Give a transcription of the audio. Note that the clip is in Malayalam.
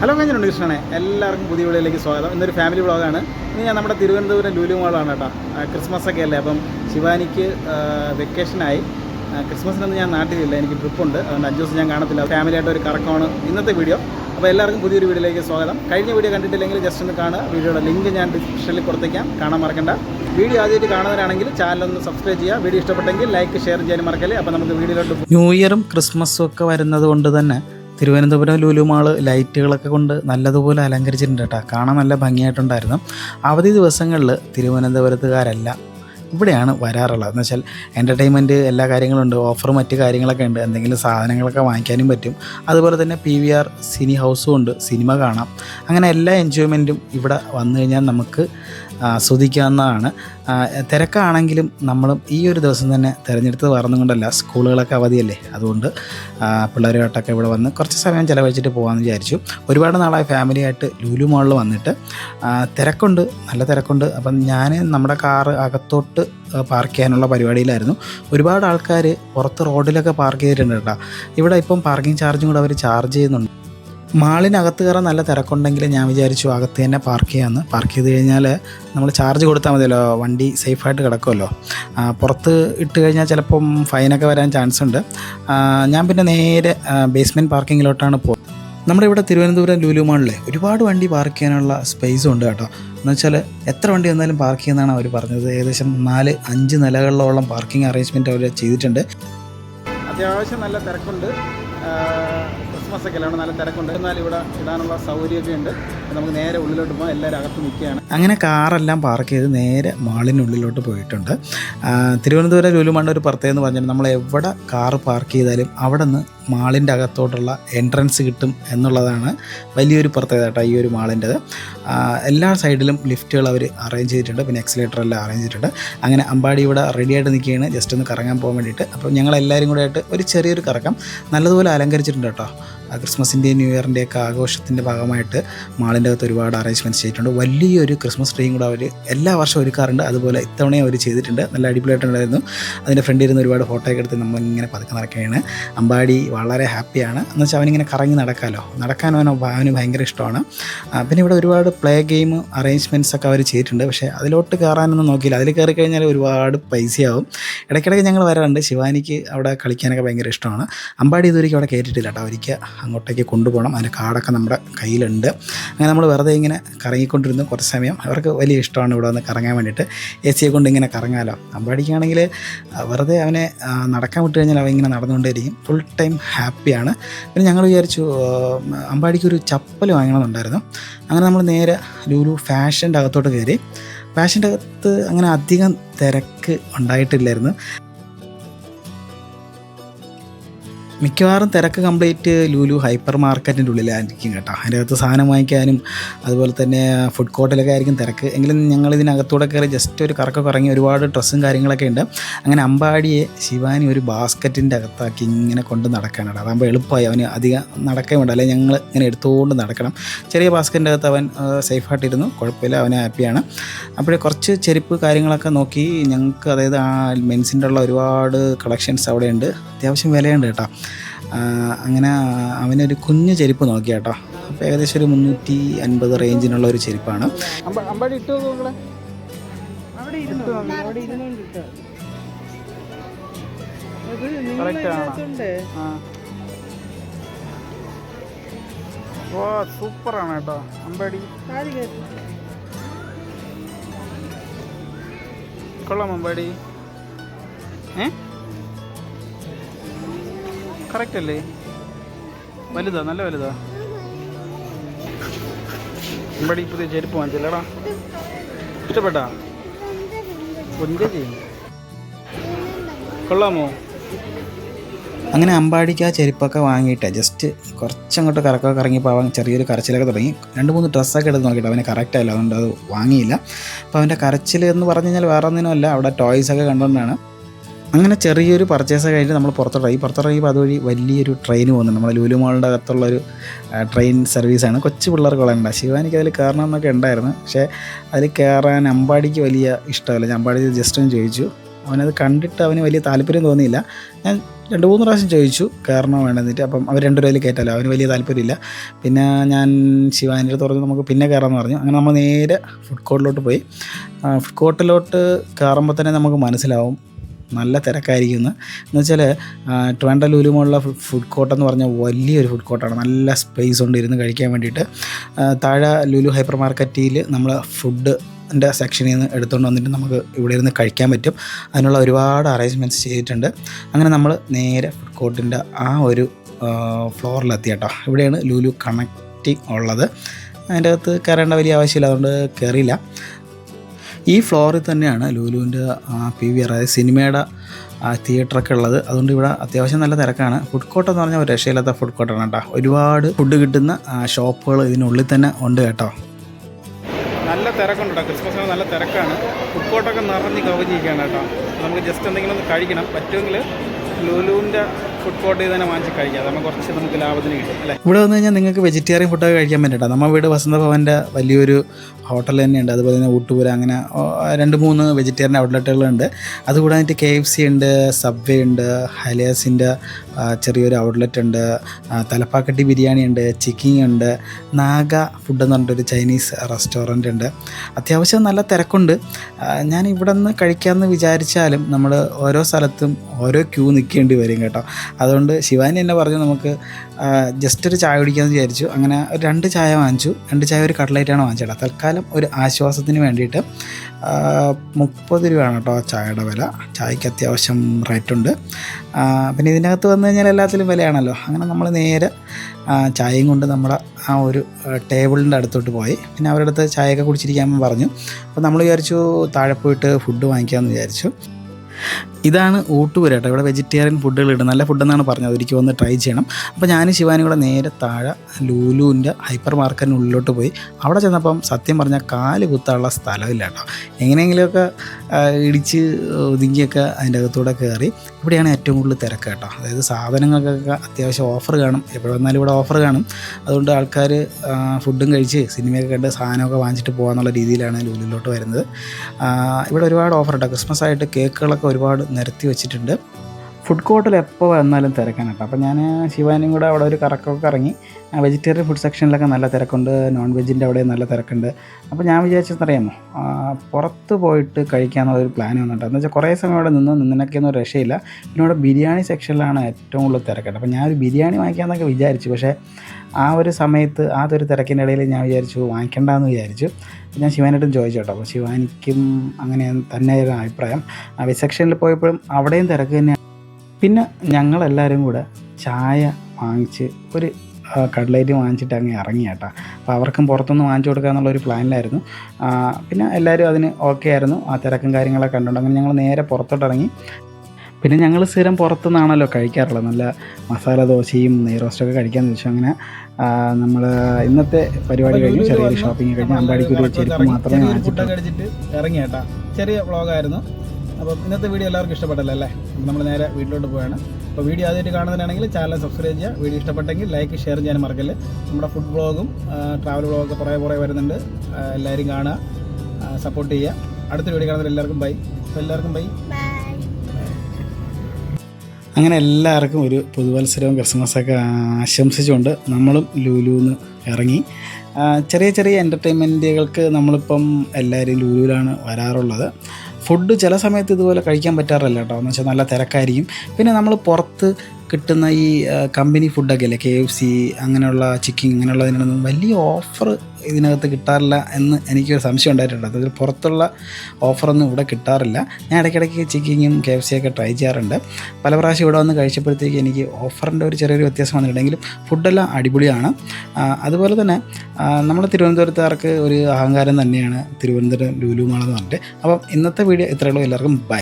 ഹലോ ഞാൻ കൃഷ്ണനെ എല്ലാവർക്കും പുതിയ വീഡിയോയിലേക്ക് സ്വാഗതം. ഇന്നൊരു ഫാമിലി വ്ളോഗാണ് ഇന്ന് ഞാൻ നമ്മുടെ തിരുവനന്തപുരം ലൂലു മാളാണ് കേട്ടോ. ക്രിസ്മസ് ഒക്കെ അല്ലേ? അപ്പം ശിവാനിക്ക് വെക്കേഷനായി ക്രിസ്മസിനൊന്നും ഞാൻ നാട്ടിലില്ല. എനിക്ക് ട്രിപ്പുണ്ട് അതുകൊണ്ട് അഞ്ച് ദിവസം ഞാൻ കാണത്തില്ല. ഫാമിലിയായിട്ട് ഒരു കറക്കമാണ് ഇന്നത്തെ വീഡിയോ അപ്പോൾ എല്ലാവർക്കും പുതിയൊരു വീഡിയോയിലേക്ക് സ്വാഗതം. കഴിഞ്ഞ വീഡിയോ കണ്ടിട്ടില്ലെങ്കിൽ ജസ്റ്റ് ഒന്ന് കാണുക. വീഡിയോയുടെ ലിങ്ക് ഞാൻ ഡിസ്ക്രിപ്ഷനിൽ കൊടുത്തേക്കാം. കാണാൻ മറക്കണ്ട. വീഡിയോ ആദ്യമായിട്ട് കാണുന്നവരാണെങ്കിൽ ചാനൽ ഒന്ന് സബ്സ്ക്രൈബ് ചെയ്യുക. വീഡിയോ ഇഷ്ടപ്പെട്ടെങ്കിൽ ലൈക്ക് ഷെയർ ചെയ്യാൻ മറക്കല്ലേ? അപ്പോൾ നമുക്ക് വീഡിയോയിലോട്ട് ന്യൂ ഇയറും ക്രിസ്മസും ഒക്കെ വരുന്നത് കൊണ്ട് തന്നെ തിരുവനന്തപുരം ലുലു മാൾ ലൈറ്റുകളൊക്കെ കൊണ്ട് നല്ലതുപോലെ അലങ്കരിച്ചിട്ടുണ്ട് കേട്ടോ. കാണാൻ നല്ല ഭംഗിയായിട്ടുണ്ടായിരുന്നു. അവധി ദിവസങ്ങളിൽ തിരുവനന്തപുരത്തുകാരല്ല ഇവിടെയാണ് വരാറുള്ളത്. എന്ന് വെച്ചാൽ എന്റർടൈൻമെന്റ് എല്ലാ കാര്യങ്ങളും ഉണ്ട് ഓഫർ മറ്റ് കാര്യങ്ങളൊക്കെ ഉണ്ട് എന്തെങ്കിലും സാധനങ്ങളൊക്കെ വാങ്ങിക്കാനും പറ്റും. അതുപോലെ തന്നെ പി വി ആർ സിനി ഹൗസും ഉണ്ട് സിനിമ കാണാം. അങ്ങനെ എല്ലാ എൻജോയ്മെന്റും ഇവിടെ വന്നു കഴിഞ്ഞാൽ നമുക്ക് ആസ്വദിക്കാവുന്നതാണ്. തിരക്കാണെങ്കിലും നമ്മൾ ഈ ഒരു ദിവസം തന്നെ തിരഞ്ഞെടുത്ത് പറഞ്ഞുകൊണ്ടല്ല സ്കൂളുകളൊക്കെ അവധിയല്ലേ? അതുകൊണ്ട് പിള്ളേരുമായിട്ടൊക്കെ ഇവിടെ വന്ന് കുറച്ച് സമയം ചിലവഴിച്ചിട്ട് പോകാമെന്ന് വിചാരിച്ചു. ഒരുപാട് നാളായി ഫാമിലിയായിട്ട് ലൂലു മോളിൽ വന്നിട്ട് തിരക്കുണ്ട് നല്ല തിരക്കുണ്ട്. അപ്പം ഞാൻ നമ്മുടെ കാറ് അകത്തോട്ട് പാർക്ക് ചെയ്യാനുള്ള പരിപാടിയിലായിരുന്നു. ഒരുപാട് ആൾക്കാർ പുറത്ത് റോഡിലൊക്കെ പാർക്ക് ചെയ്തിട്ടുണ്ട് കേട്ടോ. ഇവിടെ ഇപ്പം പാർക്കിംഗ് ചാർജും കൂടെ അവർ ചാർജ് ചെയ്യുന്നുണ്ട്. മാളിനകത്ത് കയറാൻ നല്ല തിരക്കുണ്ടെങ്കിൽ ഞാൻ വിചാരിച്ചു അകത്ത് തന്നെ പാർക്ക് ചെയ്യാമെന്ന് പാർക്ക് ചെയ്ത് കഴിഞ്ഞാൽ നമ്മൾ ചാർജ് കൊടുത്താൽ മതിയല്ലോ. വണ്ടി സേഫായിട്ട് കിടക്കുമല്ലോ. പുറത്ത് ഇട്ട് കഴിഞ്ഞാൽ ചിലപ്പം ഫൈനൊക്കെ വരാൻ ചാൻസ് ഉണ്ട്. ഞാൻ പിന്നെ നേരെ ബേസ്മെന്റ് പാർക്കിങ്ങിലോട്ടാണ് പോകുന്നത് നമ്മുടെ ഇവിടെ തിരുവനന്തപുരം ലുലു മാളിലെ ഒരുപാട് വണ്ടി പാർക്ക് ചെയ്യാനുള്ള സ്പേസും ഉണ്ട് കേട്ടോ. എന്ന് വെച്ചാൽ എത്ര വണ്ടി വന്നാലും പാർക്ക് ചെയ്യുന്നതാണ് അവർ പറഞ്ഞത്. ഏകദേശം നാല് അഞ്ച് നിലകളിലോളം പാർക്കിംഗ് അറേഞ്ച്മെന്റ് അവർ ചെയ്തിട്ടുണ്ട്. അത്യാവശ്യം നല്ല തിരക്കുണ്ട്. ക്രിസ്മസ് ഒക്കെ അല്ലാണ്ട് നല്ല തിരക്കുണ്ട്. എന്നാൽ ഇവിടെ ഇടാനുള്ള സൗകര്യമൊക്കെ ഉണ്ട്. നമുക്ക് നേരെ ഉള്ളിലോട്ട് പോകാം എല്ലാവരും അകത്ത് നിൽക്കുകയാണ്. അങ്ങനെ കാറെല്ലാം പാർക്ക് ചെയ്ത് നേരെ മാളിനുള്ളിലോട്ട് പോയിട്ടുണ്ട്. തിരുവനന്തപുരം ലുലുമണ്ണ ഒരു പ്രത്യേകത എന്ന് പറഞ്ഞാൽ നമ്മൾ എവിടെ കാറ് പാർക്ക് ചെയ്താലും അവിടെ നിന്ന് മാളിന്റെ അകത്തോട്ടുള്ള എൻട്രൻസ് കിട്ടും എന്നുള്ളതാണ് വലിയൊരു പ്രത്യേകത കേട്ടോ ഈ ഒരു മാളിന്റെത്. എല്ലാ സൈഡിലും ലിഫ്റ്റുകൾ അവർ അറേഞ്ച് ചെയ്തിട്ടുണ്ട്. പിന്നെ എക്സലേറ്റർ എല്ലാം അറേഞ്ച് ചെയ്തിട്ടുണ്ട്. അങ്ങനെ അമ്പാടി ഇവിടെ റെഡി ആയിട്ട് നിൽക്കുകയാണ്. ജസ്റ്റ് ഒന്ന് കറങ്ങാൻ പോകാൻ വേണ്ടിയിട്ട്. അപ്പോൾ ഞങ്ങൾ എല്ലാവരും കൂടെ ആയിട്ട് ഒരു ചെറിയൊരു കറക്കം നല്ലതുപോലെ അലങ്കരിച്ചിട്ടുണ്ട് കേട്ടോ. ക്രിസ്മസിന്റെയും ന്യൂ ഇയറിന്റെ ഒക്കെ ആഘോഷത്തിന്റെ ഭാഗമായിട്ട് മാളിന്റെ അകത്ത് ഒരുപാട് അറേഞ്ച്മെന്റ്സ് ചെയ്തിട്ടുണ്ട്. വലിയൊരു ക്രിസ്മസ് ട്രീയും കൂടെ അവർ എല്ലാ വർഷവും ഒരുക്കാറുണ്ട്. അതുപോലെ ഇത്തവണയും അവർ ചെയ്തിട്ടുണ്ട്. നല്ല അടിപൊളിയായിട്ടുണ്ടായിരുന്നു. അതിന്റെ ഫ്രണ്ട് ഇരുന്ന് ഒരുപാട് ഫോട്ടോ ഒക്കെ എടുത്ത് നമ്മളിങ്ങനെ പതുക്കെ നടക്കുകയാണ്. അമ്പാടി വളരെ ഹാപ്പിയാണ് എന്ന് വെച്ചാൽ അവനിങ്ങനെ കറങ്ങി നടക്കാമല്ലോ നടക്കാൻ അവന് അവന് ഭയങ്കര ഇഷ്ടമാണ്. ആ, പിന്നെ ഇവിടെ ഒരുപാട് പ്ലേ ഗെയിം അറേഞ്ച്മെന്റ്സ് ഒക്കെ അവർ ചെയ്തിട്ടുണ്ട്. പക്ഷേ അതിലോട്ട് കയറാനൊന്നും നോക്കിയില്ല. അതിൽ കയറി കഴിഞ്ഞാൽ ഒരുപാട് പൈസയാവും. ഇടയ്ക്കിടയ്ക്ക് ഞങ്ങൾ വരാറുണ്ട്. ശിവാനിക്ക് അവിടെ കളിക്കാനൊക്കെ ഭയങ്കര ഇഷ്ടമാണ്. അമ്പാടി ഇതുവരെയ്ക്കും അവിടെ കയറ്റിയിട്ടില്ല കേട്ടോ. അവർക്ക് അങ്ങോട്ടേക്ക് കൊണ്ടുപോകണം. അതിന്റെ കാർഡൊക്കെ നമ്മുടെ കയ്യിലുണ്ട്. അങ്ങനെ നമ്മൾ വെറുതെ ഇങ്ങനെ കറങ്ങിക്കൊണ്ടിരുന്നു കുറച്ച് സമയം. അവർക്ക് വലിയ ഇഷ്ടമാണ് ഇവിടെ വന്ന് കറങ്ങാൻ വേണ്ടിയിട്ട്. എ സിയെ കൊണ്ട് ഇങ്ങനെ കറങ്ങാമല്ലോ അമ്പാടിക്കാണെങ്കിൽ വെറുതെ അവനെ നടക്കാൻ വിട്ട് കഴിഞ്ഞാൽ അവൻ ഇങ്ങനെ നടന്നുകൊണ്ടേയിരിക്കും. ഫുൾ ടൈം ഹാപ്പിയാണ് പിന്നെ ഞങ്ങൾ വിചാരിച്ചു അമ്പാടിക്ക് ഒരു ചപ്പൽ വാങ്ങണമെന്നുണ്ടായിരുന്നു. അങ്ങനെ നമ്മൾ നേരെ ലൂലു ഫാഷന്റെ അകത്തോട്ട് കയറി. ഫാഷന്റെ അകത്ത് അങ്ങനെ അധികം തിരക്ക് ഉണ്ടായിട്ടില്ലായിരുന്നു. മിക്കവാറും തിരക്ക് കംപ്ലീറ്റ് ലുലു ഹൈപ്പർ മാർക്കറ്റിന്റെ ഉള്ളിലായിരിക്കും കേട്ടോ. അതിന്റെ അകത്ത് സാധനം വാങ്ങിക്കാനും അതുപോലെ തന്നെ ഫുഡ് കോർട്ടിലൊക്കെ ആയിരിക്കും തിരക്ക്. എങ്കിലും ഞങ്ങൾ ഇതിനകത്തൂടെ കയറി ജസ്റ്റ് ഒരു കറക്കൊക്കെ കുറങ്ങി ഒരുപാട് ഡ്രസ്സും കാര്യങ്ങളൊക്കെ ഉണ്ട്. അങ്ങനെ അമ്പാടിയെ ശിവാനി ഒരു ബാസ്ക്കറ്റിന്റെ അകത്താക്കി ഇങ്ങനെ കൊണ്ട് നടക്കാനാണ് കേട്ടോ. അതാകുമ്പോൾ എളുപ്പമായി അവന് അധികം നടക്കേ വേണ്ട. അല്ലെങ്കിൽ ഞങ്ങൾ ഇങ്ങനെ എടുത്തുകൊണ്ട് നടക്കണം. ചെറിയ ബാസ്ക്കറ്റിന്റെ അകത്ത് അവൻ സേഫായിട്ടിരുന്നു കുഴപ്പമില്ല അവൻ ഹാപ്പിയാണ്. അപ്പോഴേ കുറച്ച് ചെരുപ്പ് കാര്യങ്ങളൊക്കെ നോക്കി ഞങ്ങൾക്ക് അതായത് ആ മെൻസിന്റെ ഉള്ള ഒരുപാട് കളക്ഷൻസ് അവിടെ ഉണ്ട്. അത്യാവശ്യം വിലയുണ്ട് കേട്ടോ. അങ്ങനെ അവനൊരു കുഞ്ഞു ചെരുപ്പ് നോക്കി കേട്ടോ. അപ്പോൾ ഏകദേശം ഒരു മുന്നൂറ്റി അൻപത് റേഞ്ചിനുള്ള ഒരു ചെരുപ്പാണ്? സൂപ്പറാണ് കേട്ടോ. അമ്പാടി. കൊള്ളാം അമ്പാടി. ഏ? കറക്റ്റ് അല്ലേ? വലുതാ നല്ല വലുതാ. ഇവിടെ പുതിയ ചെരുപ്പ് വാങ്ങിച്ചല്ലേടാ. ഇഷ്ടപ്പെട്ടാ? ചെയ്യും. കൊള്ളാമോ? അങ്ങനെ അമ്പാടിക്ക് ആ ചെരുപ്പൊക്കെ വാങ്ങിയിട്ട്. ജസ്റ്റ് കുറച്ചങ്ങോട്ട് കറക്കൊക്കെ കറങ്ങി അവൻ ചെറിയൊരു കരച്ചിലൊക്കെ തുടങ്ങി. രണ്ട് മൂന്ന് ഡ്രസ്സൊക്കെ എടുത്ത് നോക്കിയിട്ട് അവന് കറക്റ്റായില്ല അതുകൊണ്ട് അത് വാങ്ങിയില്ല. അപ്പോൾ അവന്റെ കരച്ചിൽ എന്ന് പറഞ്ഞു കഴിഞ്ഞാൽ വേറെ ഒന്നിനും അല്ല. അവിടെ ടോയ്സൊക്കെ കണ്ടുകൊണ്ടാണ്. അങ്ങനെ ചെറിയൊരു പർച്ചേസ് കഴിഞ്ഞിട്ട് നമ്മൾ പുറത്തോട്ടായി പുറത്തോട്ടായി അതുവഴി വലിയൊരു ട്രെയിൻ പോകുന്നുണ്ട് നമ്മുടെ ലൂലു മാളിന്റെ അകത്തുള്ളൊരു ട്രെയിൻ സർവീസാണ് കൊച്ചു പിള്ളേർക്ക് വളരണ്ട ശിവാനിക്ക് അതിൽ കയറണം എന്നൊക്കെ ഉണ്ടായിരുന്നു. പക്ഷേ അതിൽ കയറാൻ അമ്പാടിക്ക് വലിയ ഇഷ്ടമല്ല. ഞാൻ അമ്പാടി ജസ്റ്റ് ഒന്ന് ചോദിച്ചു. അവനത് കണ്ടിട്ട് അവന് വലിയ താല്പര്യം തോന്നിയില്ല. ഞാൻ രണ്ട് മൂന്ന് പ്രാവശ്യം ചോദിച്ചു കയറണോ വേണ്ടെന്നിട്ട് അപ്പം അവർ രണ്ടുപേരും കയറ്റാലോ അവന് വലിയ താല്പര്യമില്ല പിന്നെ ഞാൻ ശിവാനിന്റെ അടുത്ത് പറഞ്ഞു നമുക്ക് പിന്നെ കയറാമെന്ന് പറഞ്ഞു. അങ്ങനെ നമ്മൾ നേരെ ഫുഡ് കോർട്ടിലോട്ട് പോയി. ഫുഡ് കോർട്ടിലോട്ട് കയറുമ്പോൾ തന്നെ നമുക്ക് മനസ്സിലാവും നല്ല തിരക്കായിരിക്കും എന്ന് വെച്ചാൽ ട്രിവാൻഡ്ര ലുലുമുള്ള ഫുഡ് കോർട്ട് എന്ന് പറഞ്ഞാൽ വലിയൊരു ഫുഡ് കോർട്ടാണ്. നല്ല സ്പേസ് ഉണ്ട് ഇരുന്ന് കഴിക്കാൻ വേണ്ടിയിട്ട്. താഴെ ലുലു ഹൈപ്പർ മാർക്കറ്റിൽ നമ്മൾ ഫുഡ് ന്റെ സെക്ഷനിൽ നിന്ന് എടുത്തുകൊണ്ട് വന്നിട്ട് നമുക്ക് ഇവിടെ ഇരുന്ന് കഴിക്കാൻ പറ്റും. അതിനുള്ള ഒരുപാട് അറേഞ്ച്മെന്റ്സ് ചെയ്തിട്ടുണ്ട്. അങ്ങനെ നമ്മൾ നേരെ ഫുഡ് കോർട്ടിന്റെ ആ ഒരു ഫ്ലോറിലെത്തി കേട്ടോ. ഇവിടെയാണ് ലുലു കണക്റ്റിംഗ് ഉള്ളത്. അതിന്റെ അകത്ത് കയറേണ്ട വലിയ ആവശ്യമില്ല. അതുകൊണ്ട് കയറിയില്ല. ഈ ഫ്ലോറിൽ തന്നെയാണ് ലുലുവിന്റെ പി വി ആർ അതായത് സിനിമയുടെ തിയേറ്ററൊക്കെ ഉള്ളത്. അതുകൊണ്ട് ഇവിടെ അത്യാവശ്യം നല്ല തിരക്കാണ്. ഫുഡ് കോർട്ട് എന്ന് പറഞ്ഞാൽ ഒരു രക്ഷയില്ലാത്ത ഫുഡ് കോർട്ടാണ് കേട്ടോ. ഒരുപാട് ഫുഡ് കിട്ടുന്ന ഷോപ്പുകൾ ഇതിനുള്ളിൽ തന്നെ ഉണ്ട് കേട്ടോ. നല്ല തിരക്കുണ്ട് കേട്ടോ. ക്രിസ്മസിന് നല്ല തിരക്കാണ്. ഫുഡ് കോർട്ടൊക്കെ നിറഞ്ഞ് കവിഞ്ഞിരിക്കുകയാണ് കേട്ടോ. നമുക്ക് ജസ്റ്റ് എന്തെങ്കിലും ഒന്ന് കഴിക്കണം. പറ്റുമെങ്കിൽ ലുലുവിന്റെ ഫുഡ് കോർട്ടിൽ തന്നെ വാങ്ങിച്ച് കഴിക്കാം. അതാകുമ്പോൾ കുറച്ച് നമുക്ക് ലാഭത്തിന് കിട്ടും അല്ലേ? ഇവിടെ വന്നു കഴിഞ്ഞാൽ നിങ്ങൾക്ക് വെജിറ്റേറിയൻ ഫുഡൊക്കെ കഴിക്കാൻ പറ്റട്ടോ? നമ്മുടെ വീട് വസന്തഭവന്റെ വലിയൊരു ഹോട്ടൽ തന്നെയുണ്ട്. അതുപോലെ തന്നെ ഊട്ടുപുര അങ്ങനെ രണ്ട് മൂന്ന് വെജിറ്റേറിയൻ ഔട്ട്ലെറ്റുകളുണ്ട് അതുകൂടാതെ കെ എഫ് സി ഉണ്ട് സബ്വേ ഉണ്ട് ഹലിയാസിന്റെ ചെറിയൊരു ഔട്ട്ലെറ്റ് ഉണ്ട്. തലപ്പാക്കട്ടി ബിരിയാണി ഉണ്ട് ചിക്കിങ് ഉണ്ട് നാഗ ഫുഡ് എന്ന് പറഞ്ഞിട്ടൊരു ചൈനീസ് റെസ്റ്റോറന്റ് ഉണ്ട്. അത്യാവശ്യം നല്ല തിരക്കുണ്ട്. ഞാൻ ഇവിടെ നിന്ന് കഴിക്കാമെന്ന് വിചാരിച്ചാലും നമ്മൾ ഓരോ സ്ഥലത്തും ഓരോ ക്യൂ നിൽക്കേണ്ടി വരും കേട്ടോ. അതുകൊണ്ട് ശിവാനി എന്നെ പറഞ്ഞു നമുക്ക് ജസ്റ്റ് ഒരു ചായ കുടിക്കാമെന്ന് വിചാരിച്ചു. അങ്ങനെ രണ്ട് ചായ വാങ്ങിച്ചു. രണ്ട് ചായ ഒരു കട്ട്ലൈറ്റാണ് വാങ്ങിച്ചത്. തൽക്കാലം ഒരു ആശ്വാസത്തിന് വേണ്ടിയിട്ട് മുപ്പത് രൂപയാണ് കേട്ടോ ചായയുടെ വില. ചായക്ക് അത്യാവശ്യം റേറ്റുണ്ട് പിന്നെ ഇതിനകത്ത് വന്നു കഴിഞ്ഞാൽ എല്ലാത്തിലും വിലയാണല്ലോ. അങ്ങനെ നമ്മൾ നേരെ ചായയും കൊണ്ട് നമ്മുടെ ആ ഒരു ടേബിളിന്റെ അടുത്തോട്ട് പോയി. പിന്നെ അവരുടെ അടുത്ത് ചായയൊക്കെ കുടിച്ചിരിക്കാമെന്ന് പറഞ്ഞു. അപ്പോൾ നമ്മൾ വിചാരിച്ചു താഴെ പോയിട്ട് ഫുഡ് വാങ്ങിക്കാമെന്ന് വിചാരിച്ചു. ഇതാണ് ഊട്ടുപുര കേട്ടോ. ഇവിടെ വെജിറ്റേറിയൻ ഫുഡുകൾ ഇടും നല്ല ഫുഡെന്നാണ് പറഞ്ഞത്. ഒരിക്കൽ വന്ന് ട്രൈ ചെയ്യണം. അപ്പോൾ ഞാൻ ശിവാനും കൂടെ നേരെ താഴെ ലൂലുവിന്റെ ഹൈപ്പർ മാർക്കറ്റിന് ഉള്ളിലോട്ട് പോയി. അവിടെ ചെന്നപ്പം സത്യം പറഞ്ഞാൽ കാൽ കുത്താനുള്ള സ്ഥലമില്ല കേട്ടോ. എങ്ങനെയെങ്കിലുമൊക്കെ ഇടിച്ച് ഒതുങ്ങിയൊക്കെ അതിന്റെ അകത്തൂടെ കയറി ഇവിടെയാണ് ഏറ്റവും കൂടുതൽ തിരക്ക് കേട്ടോ. അതായത് സാധനങ്ങൾക്കൊക്കെ അത്യാവശ്യം ഓഫർ കാണും. എവിടെ വന്നാലും ഇവിടെ ഓഫർ കാണും. അതുകൊണ്ട് ആൾക്കാർ ഫുഡും കഴിച്ച് സിനിമയൊക്കെ കണ്ട് സാധനമൊക്കെ വാങ്ങിച്ചിട്ട് പോകാന്നുള്ള രീതിയിലാണ് ലൂലിലോട്ട് വരുന്നത്. ഇവിടെ ഒരുപാട് ഓഫർ ഉണ്ട്. ക്രിസ്മസ് ആയിട്ട് കേക്കുകളൊക്കെ ഒരുപാട് നിരത്തി വെച്ചിട്ടുണ്ട്. ഫുഡ് കോർട്ടിൽ എപ്പോൾ വന്നാലും തിരക്കാണ് അപ്പോൾ ഞാൻ ശിവാനിയും കൂടെ അവിടെ ഒരു കറക്കൊക്കെ ഇറങ്ങി. വെജിറ്റേറിയൻ ഫുഡ് സെക്ഷനിലൊക്കെ നല്ല തിരക്കുണ്ട് നോൺ വെജിന്റെ അവിടെ നല്ല തിരക്കുണ്ട്. അപ്പോൾ ഞാൻ വിചാരിച്ചെന്നറിയാമോ പുറത്ത് പോയിട്ട് കഴിക്കാന്നുള്ള ഒരു പ്ലാൻ വന്നിട്ട് എന്ന് വെച്ചാൽ കുറേ സമയം അവിടെ നിന്ന് നിന്നൊക്കെയൊന്നും രക്ഷയില്ല. പിന്നെ ഇവിടെ ബിരിയാണി സെക്ഷനിലാണ് ഏറ്റവും കൂടുതൽ തിരക്കുണ്ട് അപ്പോൾ ഞാൻ ഒരു ബിരിയാണി വാങ്ങിക്കാമെന്നൊക്കെ വിചാരിച്ചു. പക്ഷേ ആ ഒരു സമയത്ത് ആ ഒരു തിരക്കിന്റെ ഇടയിൽ ഞാൻ വിചാരിച്ചു വാങ്ങിക്കണ്ടെന്ന് വിചാരിച്ചു. ഞാൻ ശിവാനായിട്ടും ചോദിച്ചു കേട്ടോ. അപ്പോൾ ശിവാനിക്കും അങ്ങനെ തന്നെയായിരുന്നു അഭിപ്രായം. ആ വിസെക്ഷനിൽ സെക്ഷനിൽ പോയപ്പോഴും അവിടെയും തിരക്ക് തന്നെയാണ് പിന്നെ ഞങ്ങളെല്ലാവരും കൂടെ ചായ വാങ്ങിച്ച് ഒരു കട്ട്ലേറ്റ് വാങ്ങിച്ചിട്ട് അങ്ങ് ഇറങ്ങി കേട്ടോ അപ്പോൾ അവർക്കും പുറത്തുനിന്ന് വാങ്ങിച്ചു കൊടുക്കുക എന്നുള്ള ഒരു പ്ലാനിലായിരുന്നു. പിന്നെ എല്ലാവരും അതിന് ഓക്കെ ആയിരുന്നു. ആ തിരക്കും കാര്യങ്ങളൊക്കെ കണ്ടുകൊണ്ട് അങ്ങനെ ഞങ്ങൾ നേരെ പുറത്തോട്ട് ഇറങ്ങി. പിന്നെ ഞങ്ങൾ സ്ഥിരം പുറത്തുനിന്നാണല്ലോ കഴിക്കാറുള്ളത്. നല്ല മസാല ദോശയും നെയ് റോസ്റ്റൊക്കെ കഴിക്കാമെന്ന് വെച്ചു. അങ്ങനെ നമ്മൾ ഇന്നത്തെ പരിപാടി കഴിഞ്ഞു. ചെറിയൊരു ഷോപ്പിംഗ് കഴിഞ്ഞ് അമ്പാടിക്ക് ഒരു ചെരുപ്പ് മാത്രമേ വാങ്ങിച്ചിട്ടുള്ളൂ. ഇറങ്ങി കേട്ടാ ചെറിയ വ്ളോഗായിരുന്നു അപ്പം ഇന്നത്തെ വീഡിയോ എല്ലാവർക്കും ഇഷ്ടപ്പെട്ടല്ലേ അല്ലേ? നമ്മൾ നേരെ വീട്ടിലോട്ട് പോവാണ്. അപ്പോൾ വീഡിയോ ആദ്യമായിട്ട് കാണുന്നതിനാണെങ്കിൽ ചാനൽ സബ്സ്ക്രൈബ് ചെയ്യുക. വീഡിയോ ഇഷ്ടപ്പെട്ടെങ്കിൽ ലൈക്ക് ഷെയർ ചെയ്യാൻ മറക്കല്ലേ. നമ്മുടെ ഫുഡ് ബ്ലോഗും ട്രാവൽ ബ്ലോഗൊക്കെ കുറേ കുറേ വരുന്നുണ്ട്. എല്ലാവരും കാണുക. സപ്പോർട്ട് ചെയ്യുക. അടുത്ത വീഡിയോ കാണുന്നവർ എല്ലാവർക്കും ബൈ അപ്പോൾ എല്ലാവർക്കും ബൈ അങ്ങനെ എല്ലാവർക്കും ഒരു പുതുവത്സരവും ക്രിസ്മസൊക്കെ ആശംസിച്ചുകൊണ്ട് നമ്മളും ലൂലൂന്ന് ഇറങ്ങി. ചെറിയ ചെറിയ എന്റർടൈൻമെന്റുകൾക്ക് നമ്മളിപ്പം എല്ലാവരും ലൂലൂലാണ് വരാറുള്ളത്. ഫുഡ് ചില സമയത്ത് ഇതുപോലെ കഴിക്കാൻ പറ്റാറില്ല കേട്ടോ. എന്ന് വെച്ചാൽ നല്ല തിരക്കായിരിക്കും. പിന്നെ നമ്മൾ പുറത്ത് കിട്ടുന്ന ഈ കമ്പനി ഫുഡൊക്കെ അല്ലേ കെ എഫ് സി അങ്ങനെയുള്ള ചിക്കൻ അങ്ങനെയുള്ളതിനൊന്നും വലിയ ഓഫർ ഇതിനകത്ത് കിട്ടാറില്ല എന്ന് എനിക്കൊരു സംശയം ഉണ്ടായിട്ടുണ്ട്. അതായത് പുറത്തുള്ള ഓഫറൊന്നും ഇവിടെ കിട്ടാറില്ല. ഞാൻ ഇടയ്ക്കിടയ്ക്ക് ചിക്കിങ്ങും കെ എഫ് സിയൊക്കെ ട്രൈ ചെയ്യാറുണ്ട്. പല പ്രാവശ്യം ഇവിടെ വന്ന് കഴിച്ചപ്പോഴത്തേക്ക് എനിക്ക് ഓഫറിന്റെ ഒരു ചെറിയൊരു വ്യത്യാസം വന്നിട്ടുണ്ടെങ്കിലും ഫുഡെല്ലാം അടിപൊളിയാണ്. അതുപോലെ തന്നെ നമ്മുടെ തിരുവനന്തപുരത്തുകാർക്ക് ഒരു അഹങ്കാരം തന്നെയാണ് തിരുവനന്തപുരം ലൂലുമാളെന്ന് പറഞ്ഞിട്ട്. അപ്പം ഇന്നത്തെ വീഡിയോ ഇത്രയുള്ളൂ എല്ലാവർക്കും ബൈ.